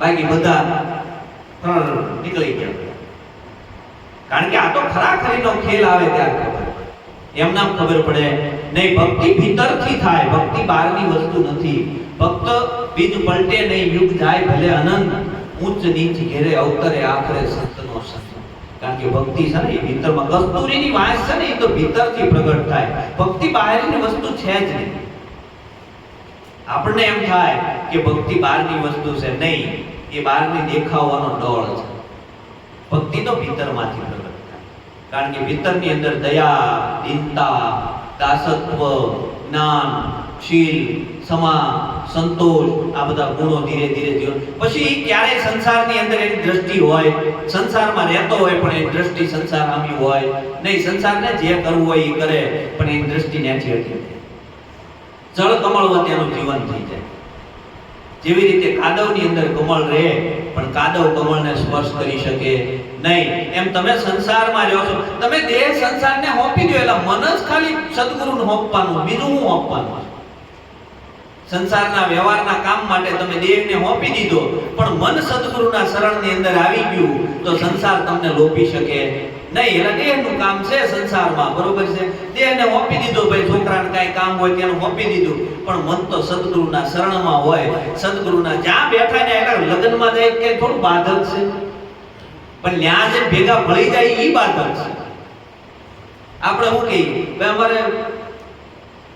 બાકી બધા ત્રણ નીકળી ગયા. કારણ કે આ તો ખરાખરીનો ખેલ આવે ત્યારે એમ નામ ખબર પડે. નહીં, ભક્તિ ભીતરથી થાય. ભક્તિ બહારની વસ્તુ નથી. ભક્ત બીજ પલટે નહીં યુગ જાય, ભલે અનંત ઉચ્ચ નીચ ઘેરે, અવતરે, આખરે સંતનો સંત. કારણ કે ભક્તિ છે ને, એ ભીતરમાં કસ્તુરીની વાંસ છે ને, એ તો ભીતરથી પ્રગટ થાય. ભક્તિ બહારની વસ્તુ છે જ નહીં. આપણને એમ થાય કે ભક્તિ બહારની વસ્તુ છે નહીં. એ બહારની દેખાવાનો ડોળ છે. ભક્તિ તો ભીતરમાંથી પ્રગટ થાય. કારણ કે ભીતરની અંદર દયા, દીનતા, દાસત્વ, જ્ઞાન શીલ સમા, સંતોષ, આ બધા ગુણો ધીરે ધીરે જીવન. પછી ક્યારે સંસારની અંદર એની દ્રષ્ટિ હોય, સંસારમાં રહેતો હોય, પણ એ દ્રષ્ટિ સંસાર આમી હોય. નહીં, સંસારને જે કરવું હોય એ કરે, પણ એની દ્રષ્ટિ ન્યાથી હતી જળ કમળ તેનું જીવન થઈ જાય. જેવી રીતે કાદવની અંદર કમળ રહે, પણ કાદવ કમળને સ્પર્શ કરી શકે નહીં. એમ તમે સંસારમાં રહો છો. તમે દેહ સંસારને હોપી દો, એટલે મન જ ખાલી સદગુરુને હોપવાનું, બીજું હું હોપવાનું? સંસારના વ્યવહારના કામ માટે તમે દેહને હોપી દીધો, પણ મન સદગુરુના શરણની અંદર આવી ગયું, તો સંસાર તમને લોપી શકે નહીં, એટલે દેહનું કામ છે સંસારમાં, બરોબર છે? દેહને હોપી દીધો, ભાઈ, છોકરાને કાંઈ કામ હોય તેનું હોપી દીધું. પણ મન તો સદગુરુના શરણમાં હોય, સદગુરુના જ્યાં બેઠા ને એટલે લગ્નમાં જાય કે થોડું બાધક છે. પણ ત્યાં જે ભેગા ભળી જાય એ બાધક છે. આપણે શું કહીએ? અમારે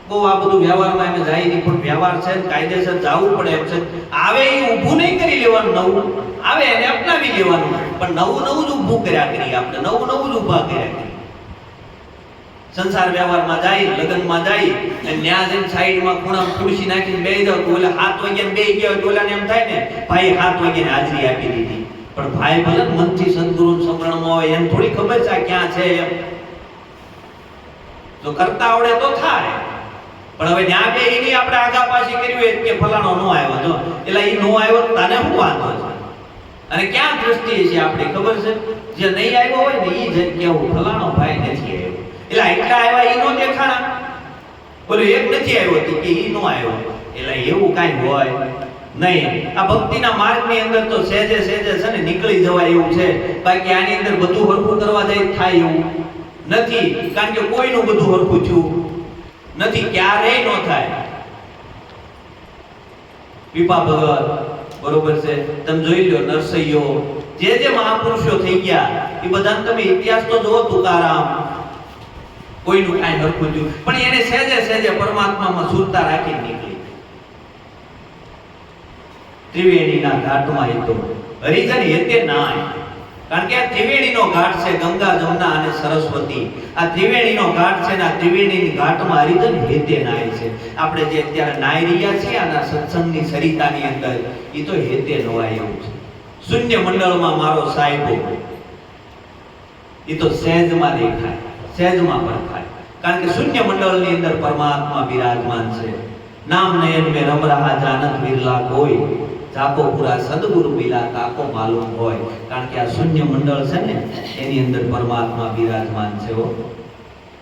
બહુ આ બધું વ્યવહારમાં એમ જાય નહીં પણ વ્યવહાર છે, કાયદેસર જવું પડે એમ છે. આવે એ ઊભું નહીં કરી લેવાનું, નવું. આવે એને અપનાવી લેવાનું. પણ નવું નવું જ ઊભું કર્યા કરી આપણે, નવું નવું જ ઊભા કર્યા કરી સંસાર વ્યવહારમાં જાય, લગ્નમાં જાય, અને ન્યા જઈને સાઈડમાં ખૂણામાં ખુરશી નાખીને બેસી જાવ તો ઓલા હાથ વાગ્યા બે ગયા તો ઓલાને એમ થાય ને, ભાઈ, હાથ વાગ્યાને હાજરી આપી દીધી. પણ ભાઈ ભલે મનથી સદગુરુ સમરણમાં હોય એમ થોડી ખબર છે ક્યાં છે એમ. જો કરતા આવડે તો થાય. પણ હવે ત્યાં બે એની આપણે આગા પાછી કર્યું કે ફલાણો નો આવ્યો જો એટલે એ નો આવ્યો તો તને શું વાંધો છે? અને ક્યાં દ્રષ્ટિએ છે આપણે? ખબર છે? જે નહીં આવ્યો હોય ને એ જ કેવું ફલાણો ભાઈ નથી આવ્યો. એટલે એટલા આવ્યા એ નો દેખાણા. બોલું એક નથી આવ્યો તો કે એ નો આવ્યો. એટલે એવું કાંઈ હોય નહીં. આ ભક્તિના માર્ગની અંદર તો સહેજે સહેજે છે ને નીકળી જવાય એવું છે. બાકી આની અંદર બધું હરખું કરવા જાય થાય એવું નથી. કારણ કે કોઈનું બધું હરખું થયું નથી, ક્યારેય ન થાય. પીપા ભગત બરોબર છે. તમે જોઈ લો નરસૈયો, જે જે મહાપુરુષો થઈ ગયા, એ બધાને તમે ઇતિહાસ તો જોવો તુકારામ કોઈનું કાંઈ હરખું થયું. પણ એને સહેજે સહેજે પરમાત્મામાં સુરતા રાખી નીકળી. ત્રિવેણીના ઘાટમાં એ તો હરિજન હેતે નાય. કારણ કે આ ત્રિવેણીનો ઘાટ છે, ગંગા, જમુના અને સરસ્વતી. આ ત્રિવેણીનો ઘાટ છે ને આ ત્રિવેણીની ઘાટમાં હરિજન હેતે નાય છે. આપણે જે અત્યારે નાઈ રહ્યા છીએ આના સત્સંગની સરિતાની અંદર એ તો હેતે નવાય એવું છે. શૂન્ય મંડળમાં મારો સાહેબો એ તો સહેજમાં દેખાય સહેજમાં પરખાય. કારણ કે શૂન્ય મંડળની અંદર પરમાત્મા બિરાજમાન છે. નામ નયન મેં રમ રહા જાનત વિરલા કોઈ. જાકો પૂરા સદગુરુ મિલા તાકો માલુમ હોય. કારણ કે આ શૂન્ય મંડળ છે ને, એની અંદર પરમાત્મા બિરાજમાન છે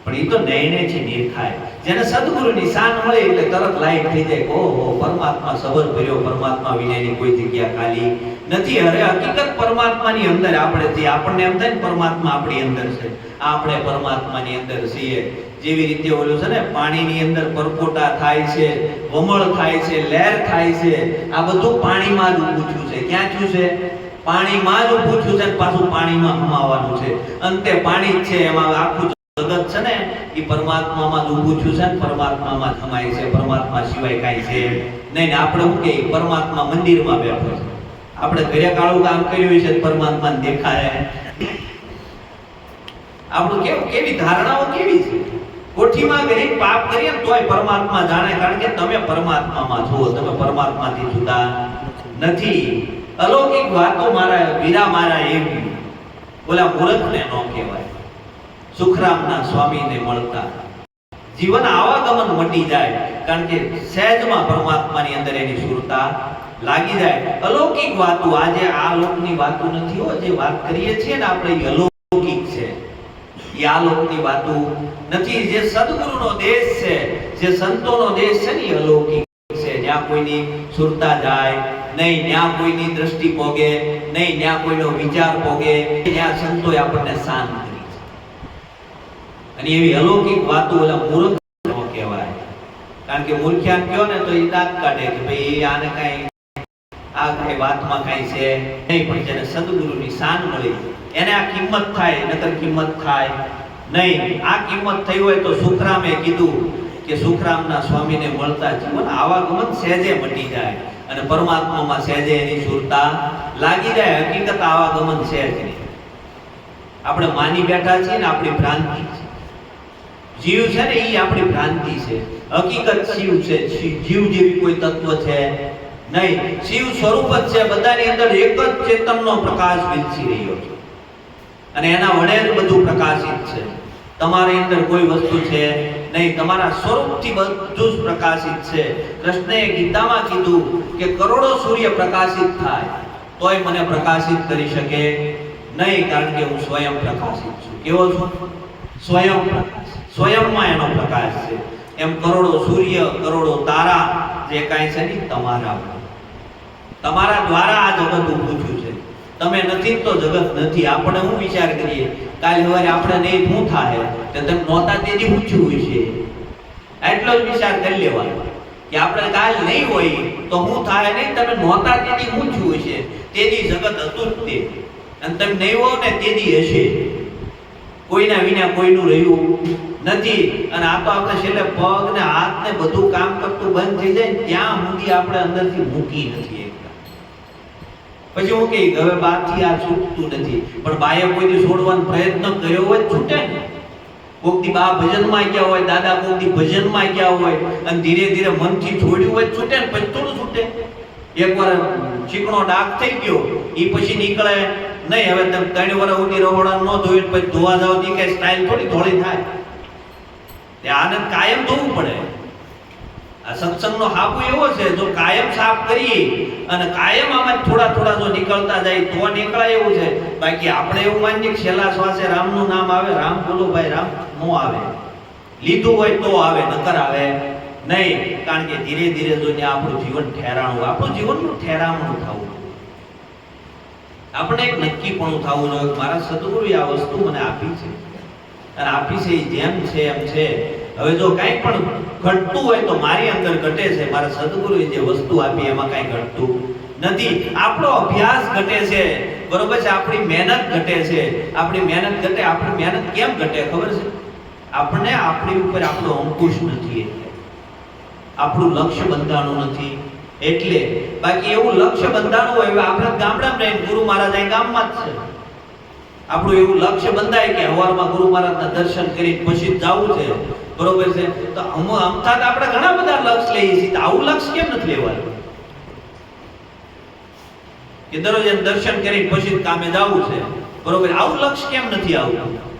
પણ એ તો નયને છે, નિર્ખાય. જેને સદગુરુની શાન મળે એટલે તરત લાઈટ થઈ જાય ઓહો, પરમાત્મા સબર ભર્યો, પરમાત્મા વિનાની કોઈ જગ્યા ખાલી નથી. અરે હકીકત પરમાત્માની અંદર આપણે આપણને એમ થાય ને પરમાત્મા આપણી અંદર છે. આપણે પરમાત્માની અંદર છીએ. જેવી રીતે ઓલું છે ને, પાણીની અંદર પરપોટા થાય છે, વમળ થાય છે, લહેર થાય છે, આ બધું પાણીમાં જ ઊભું છે. ક્યાં થયું છે? પાણીમાં જ ઊભું છે પાછું પાણીમાં હમાવાનું છે. અંતે પાણી જ છે, એમાં આખું જગત છે ને, એ પરમાત્મામાં જ ઊભું થયું છે પરમાત્મામાં હમાય છે. પરમાત્મા સિવાય કાંઈ છે નહીં આપણે શું કે પરમાત્મા મંદિરમાં બેઠો છે. આપણે ઘરે કાળું કામ કર્યું છે પરમાત્માને દેખાય. આપણું કેવું? કેવી ધારણાઓ કેવી છે? કોઠીમાં ગરીબ પાપ કરીએ તોય પરમાત્મા જાણે. કારણ કે તમે પરમાત્મામાં છો તમે પરમાત્માથી જુદા નથી. અલૌકિક વાતો મારા વીરા મારા એવી ઓલા મૂર્ખને ન કહેવાય. સુખરામના સ્વામીને મળતા. જીવન આવાગમન મટી જાય, કારણ કે સહેજમાં પરમાત્માની અંદર એની સુરતા લાગી જાય. અલૌકિક વાતો આજે આ લોકની વાતો નથી હો, જે વાત કરીએ છીએ ને આપણે અલૌકિક આ લોકની વાતો નથી. જે સદગુરુનો દેશ છે, જે સંતોનો દેશ છે ને અલૌકિક છે. જ્યાં કોઈની સુરતા જાય નહીં, ત્યાં કોઈની દ્રષ્ટિ પોગે નહીં, ત્યાં કોઈનો વિચાર પોગે ત્યાં સંતોએ આપણને શાંત કરી છે. અને એવી અલૌકિક વાતો ઓલા મૂર્ખ કહેવાય. કારણ કે મૂર્ખ્યાન કયો ને તો એ દાંત કાઢે કે ભાઈ આને કાંઈ આ કઈ વાતમાં કઈ છે નહીં, પણ જેને સદગુરુની શાન મળી, એને આ કિંમત થાય નતર કિંમત થાય નહીં. આ કિંમત થઈ હોય તો સુખરામે કીધું કે સુખરામના સ્વામીને મળતા જીવન આવાગમન સહેજે મટી જાય અને પરમાત્મામાં સહેજે એની સુરતા લાગી જાય. હકીકત આવાગમન સહેજ નહીં. આપણે માની બેઠા છીએ ને આપણી ભ્રાંતિ છે. જીવ છે ને એ આપણી ભ્રાંતિ છે. હકીકત શિવ છે. જીવ જેવી કોઈ તત્વ છે નહીં, શિવ સ્વરૂપ જ છે. બધાની અંદર એક જ ચેતનનો પ્રકાશ વિલસી રહ્યો છે. અને એના વડે જ બધું પ્રકાશિત છે. તમારી અંદર કોઈ વસ્તુ છે નહીં, તમારા સ્વરૂપથી બધું જ પ્રકાશિત છે. કૃષ્ણએ ગીતામાં કીધું કે કરોડો સૂર્ય પ્રકાશિત થાય, તોય મને પ્રકાશિત કરી શકે નહીં, કારણ કે હું સ્વયં પ્રકાશિત છું. કેવો છું? સ્વયં પ્રકાશ. સ્વયંમાં એનો પ્રકાશ છે. એમ કરોડો સૂર્ય, કરોડો તારા, જે કાંઈ છે ને, તમારા તમારા દ્વારા આ જગત ઊભું થયું છે. તમે નથી તો જગત નથી. આપણે હું વિચાર કરીએ, કાલ સવારે આપણે નહીં શું થાય તો તમે નહોતા તેથી ઊંચું હોય છે. એટલો જ વિચાર કરી લેવાનો. કે આપણે કાલ નહીં હોય તો હું થાય નહીં, તમે નહોતા તેથી ઊંચું હોય છે. તેથી જગત હતું જ તે. અને તમે નહીં હોવ ને તેથી હશે. કોઈના વિના કોઈનું રહ્યું નથી. અને આ તો આપણે છેલ્લે પગ ને હાથ ને બધું કામ કરતું બંધ થઈ જાય, ત્યાં સુધી આપણે અંદરથી મૂકી નથી. પછી હું કહી, હવે બાથી આ છૂટતું નથી. પણ બાએ કોઈથી છોડવાનો પ્રયત્ન કર્યો હોય છૂટે ને. કોક દી બા ભજનમાં ગયા હોય, દાદા કોક દી ભજનમાં ગયા હોય, અને ધીરે ધીરે મનથી છોડ્યું હોય છૂટે ને, પછી થોડું છૂટે. એકવાર ચીકણો ડાઘ થઈ ગયો એ પછી નીકળે નહીં. હવે તમે ત્રણ વર્ષ સુધી રહોડા ન ધોઈ પછી ધોવા જાવની કઈ સ્ટાઇલ થોડી ધોળી થાય. આનંદ આને કાયમ ધોવું પડે. આ સત્સંગનો હાપુ એવો છે, જો કાયમ સાફ કરીએ અને કાયમ આમાં થોડા થોડા જો નીકળતા જાય તો નીકળાય એવું છે. બાકી આપણે એવું માનીએ કે છેલ્લા શ્વાસે રામનું નામ આવે, રામ બોલો ભાઈ, રામ નો આવે. લીધું હોય તો આવે, નકર આવે નહીં. કારણ કે ધીરે ધીરે જો ત્યાં આપણું જીવન ઠેરાણું, આપણું જીવનનું ઠેરામણું થવું આપણે એક નક્કીપણું થવું જોઈએ મારા સદગુરુએ આ વસ્તુ મને આપી છે. અને આપી છે જેમ છે એમ છે. હવે જો કાંઈ પણ ઘટતું હોય તો મારી અંદર ઘટે છે. મારા સદગુરુએ જે વસ્તુ આપી એમાં કાંઈ ઘટતું નથી. આપણો અભ્યાસ ઘટે છે. બરોબર છે? આપણી મહેનત ઘટે છે. આપણી મહેનત ઘટે. આપણી મહેનત કેમ ઘટે ખબર છે? આપણને આપણી ઉપર આપણો અંકુશ નથી આપણું લક્ષ્ય બંધાણું નથી એટલે. બાકી એવું લક્ષ્ય બંધાણું હોય આપણા ગામડામાં રહીને ગુરુ મહારાજ અહીં ગામમાં જ છે. આપણું એવું લક્ષ્ય બંધાય કે હવારમાં ગુરુ મહારાજના દર્શન કરી પછી જ જવું છે. બરોબર છે? તો અમ અમથા આપણે ઘણા બધા લક્ષ લઈએ છીએ. તો આવું લક્ષ કેમ નથી લેવાનું? કે દરરોજ દર્શન કરી પછી કામે જવું છે. બરોબર? આવું લક્ષ્ય કેમ નથી આવતું?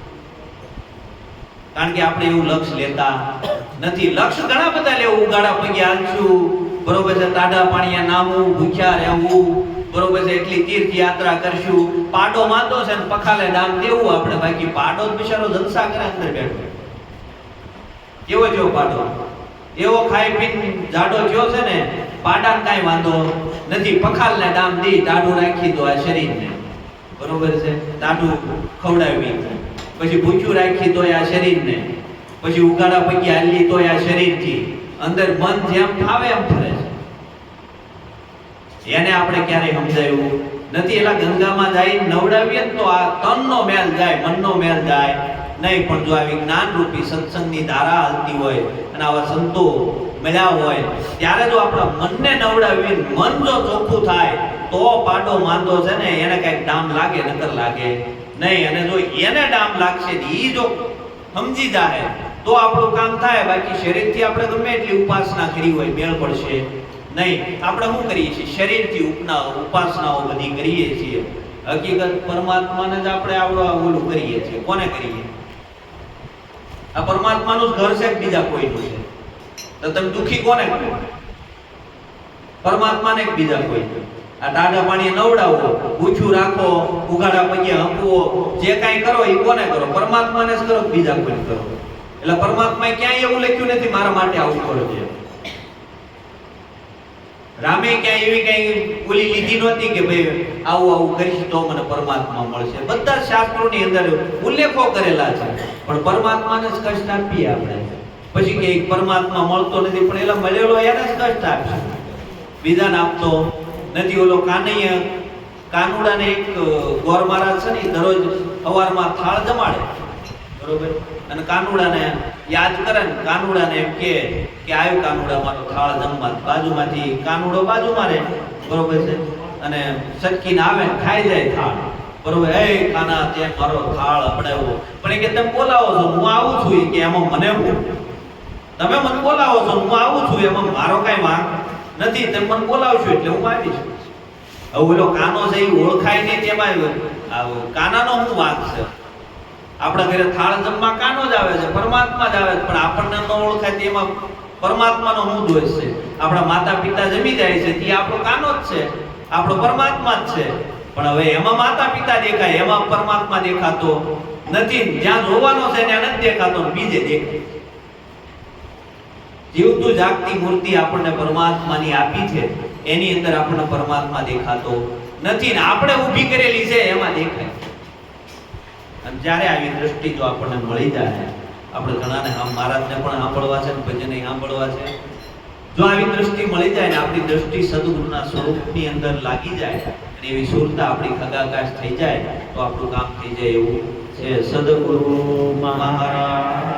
કારણ કે આપણે એવું લક્ષ્ય લેતા નથી. લક્ષ્ય ઘણા બધા લેવું. ઉગાડા પગે હાલશું બરોબર છે? ટાઢા પાણીએ નામું, ભૂખ્યા રહેવું. બરોબર છે? એટલી તીર્થ યાત્રા કરશું. પાડો માંદો છે ને પખાલે દાન દેવું આપણે. બાકી પાડો બિચારો જલસા કરે અંદર બેઠો. કેવો જેવો પાડો. એવો ખાઈ પીને જાડો થયો છે ને પાડા કાંઈ વાંધો નથી. પખાલને દામ દી ટાઢું રાખી દો આ શરીરને. બરોબર છે? ટાઢું ખવડાવી પછી ભૂખ્યું રાખી દો આ શરીરને. પછી ઉગાડા પૈકી હાલી તો આ શરીરથી. અંદર મન જેમ ફાવે એમ ફરે છે. એને આપણે ક્યારેય સમજાયું નથી. એલા ગંગામાં જાય નવડાવીએ તો આ તનનો મેલ જાય, મનનો મેલ જાય. નહીં, પણ જો આવી જ્ઞાન રૂપી સત્સંગની ધારા હાલતી હોય અને આવા સંતો મળ્યા હોય, ત્યારે જો આપણા મનને નવડાવી મન જો ચોખ્ખું થાય, તો પાડો માંદો છે ને, એને કંઈક ડામ લાગે, નકર લાગે નહીં. અને જો એને ડામ લાગશે ઈ જો સમજી જાય તો આપણું કામ થાય. બાકી શરીરથી આપણે ગમે એટલી ઉપાસના કરી હોય, મેળ પડશે નહીં. આપણે શું કરીએ છીએ? શરીરથી ઉપના ઉપાસનાઓ બધી કરીએ છીએ. હકીકત પરમાત્માને જ આપણે આવડો ઓલું કરીએ છીએ. કોને કરીએ? આ પરમાત્માનું જ ઘર છે બીજા બીજા કોઈનું છે? તો તમે દુખી કોને પરમાત્માને બીજા કોઈ? આ ટાઢા પાણી નવડાવો પૂછ્યું રાખો, ઉઘાડા પગે હંપવો, જે કાંઈ કરો એ કોને કરો? પરમાત્માને જ કરો બીજા કોઈ કરો? એટલે પરમાત્માએ ક્યાંય એવું લખ્યું નથી, મારા માટે આવું કરો છે. રામે ક્યાંય એવી કઈ ઓલી લીધી નહોતી કે ભાઈ, આવું આવું કરીશ તો મને પરમાત્મા મળશે. બધા શાસ્ત્રોની અંદર ઉલ્લેખો કરેલા છે. પણ પરમાત્માને જ કષ્ટ આપીએ આપણે. પછી કે પરમાત્મા મળતો નથી, પણ એલા મળેલો એને જ કષ્ટ આપશે. બીજાને આપતો નથી, ઓલો કાનૈયા, કાનુડાને એક ગોર મહારાજ છે ને દરરોજ સવારમાં થાળ જમાડે. બરોબર? અને કાનુડાને યાદ કરે ને કાનુડાને એમ કે કે આવ્યું કાનુડા મારો થાળ જમવા. બાજુમાંથી કાનુડો બાજુ મારે બરોબર છે? અને સરકીને આવે ને ખાઈ જાય થાળ. બરોબર? એ કાના, તે મારો થાળ અપડાવ્યો. પણ એ કે તમે બોલાવો છો, હું આવું છું. કે એમાં મને હું? તમે મને બોલાવો છો, હું આવું છું. એમાં મારો કાંઈ વાંક નથી. તમે મને બોલાવશો એટલે હું આવીશ હવે ઓલો કાનો છે, એ ઓળખાય નહીં તેમાં આ કાનાનો શું વાંક છે? આપણા ઘરે થાળ જમવા કાનો જ આવે છે, પરમાત્મા જ આવે છે. પણ આપણને ન ઓળખાય તેમાં પરમાત્માનો હું દોષ છે. આપણા માતા પિતા જમી જાય છે, તે આપણો કાનો જ છે. આપણો પરમાત્મા જ છે. પણ હવે એમાં માતા પિતા દેખાય, એમાં પરમાત્મા દેખાતો નથી. જ્યાં જોવાનો છે ત્યાં નથી દેખાતો બીજે દેખાય. જીવતું જાગતી મૂર્તિ આપણને પરમાત્માની આપી છે. એની અંદર આપણને પરમાત્મા દેખાતો નથી. ને આપણે ઊભી કરેલી છે, એમાં દેખાય. અને જ્યારે આવી દ્રષ્ટિ જો આપણને મળી જાય, આપણે ઘણાને આમ મહારાજને પણ સાંભળવા છે ભજને સાંભળવા છે. જો આવી દ્રષ્ટિ મળી જાય ને આપણી દ્રષ્ટિ સદગુરુના સ્વરૂપની અંદર લાગી જાય અને એવી સુરતા આપણી ખગાકાશ થઈ જાય, તો આપણું કામ થઈ જાય એવું છે. સદગુરુ મહારાજ.